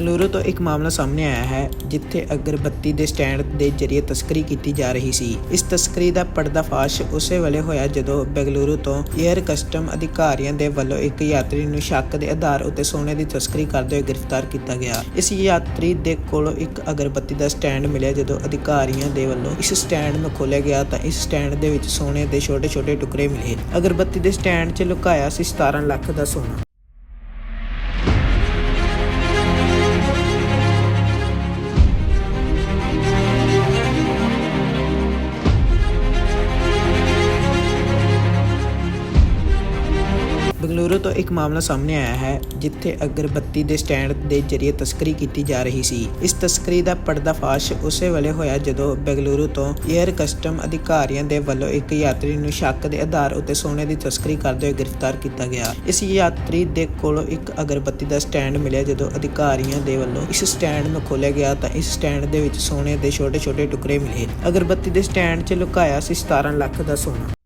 ਬੰਗਲੁਰੂ ਤੋਂ ਇੱਕ ਮਾਮਲਾ ਸਾਹਮਣੇ ਆਇਆ ਹੈ, ਜਿੱਥੇ ਅਗਰਬੱਤੀ ਦੇ ਸਟੈਂਡ ਦੇ ਜ਼ਰੀਏ ਤਸਕਰੀ ਕੀਤੀ ਜਾ ਰਹੀ ਸੀ। ਇਸ ਤਸਕਰੀ ਦਾ ਪਰਦਾਫਾਸ਼ ਉਸੇ ਵੇਲੇ ਹੋਇਆ ਜਦੋਂ ਬੈਂਗਲੁਰੂ ਤੋਂ 에ਅਰ ਕਸਟਮ ਅਧਿਕਾਰੀਆਂ ਦੇ ਵੱਲੋਂ ਇੱਕ ਯਾਤਰੀ ਨੂੰ ਸ਼ੱਕ ਦੇ ਆਧਾਰ ਉੱਤੇ ਸੋਨੇ ਦੀ ਤਸਕਰੀ ਕਰਦੇ ਹੋਏ ਗ੍ਰਿਫਤਾਰ ਕੀਤਾ ਗਿਆ। ਇਸ ਯਾਤਰੀ ਦੇ ਕੋਲੋਂ ਇੱਕ ਅਗਰਬੱਤੀ ਦਾ ਸਟੈਂਡ ਮਿਲਿਆ, ਜਦੋਂ ਅਧਿਕਾਰੀਆਂ ਦੇ ਵੱਲੋਂ ਇਸ ਸਟੈਂਡ ਨੂੰ ਖੋਲਿਆ ਗਿਆ ਤਾਂ ਇਸ ਸਟੈਂਡ ਦੇ ਵਿੱਚ ਸੋਨੇ ਦੇ ਛੋਟੇ-ਛੋਟੇ ਟੁਕੜੇ ਮਿਲੇ। ਅਗਰਬੱਤੀ ਦੇ ਸਟੈਂਡ 'ਚ ਲੁਕਾਇਆ ਸੀ 17 ਲੱਖ ਦਾ ਸੋਨਾ। ਬੰਗਲੁਰੂ ਤੋਂ ਇੱਕ ਮਾਮਲਾ ਸਾਹਮਣੇ ਆਇਆ ਹੈ, ਜਿੱਥੇ ਅਗਰਬੱਤੀ ਦੇ ਸਟੈਂਡ ਦੇ ਜ਼ਰੀਏ ਤਸਕਰੀ ਕੀਤੀ ਜਾ ਰਹੀ ਸੀ। ਇਸ ਤਸਕਰੀ ਦਾ ਪਰਦਾਫਾਸ਼ ਉਸੇ ਵੇਲੇ ਹੋਇਆ ਜਦੋਂ ਬੰਗਲੁਰੂ ਤੋਂ 에ਅਰ ਕਸਟਮ ਅਧਿਕਾਰੀਆਂ ਦੇ ਵੱਲੋਂ ਇੱਕ ਯਾਤਰੀ ਨੂੰ ਸ਼ੱਕ ਦੇ ਆਧਾਰ ਉੱਤੇ ਸੋਨੇ ਦੀ ਤਸਕਰੀ ਕਰਦੇ ਹੋਏ ਗ੍ਰਿਫਤਾਰ ਕੀਤਾ ਗਿਆ। ਇਸ ਯਾਤਰੀ ਦੇ ਕੋਲੋਂ ਇੱਕ ਅਗਰਬੱਤੀ ਦਾ ਸਟੈਂਡ ਮਿਲਿਆ, ਜਦੋਂ ਅਧਿਕਾਰੀਆਂ ਦੇ ਵੱਲੋਂ ਇਸ ਸਟੈਂਡ ਨੂੰ ਖੋਲਿਆ ਗਿਆ ਤਾਂ ਇਸ ਸਟੈਂਡ ਦੇ ਵਿੱਚ ਸੋਨੇ ਦੇ ਛੋਟੇ-ਛੋਟੇ ਟੁਕੜੇ ਮਿਲੇ। ਅਗਰਬੱਤੀ ਦੇ ਸਟੈਂਡ 'ਚ ਲੁਕਾਇਆ ਸੀ 17 ਲੱਖ ਦਾ ਸੋਨਾ।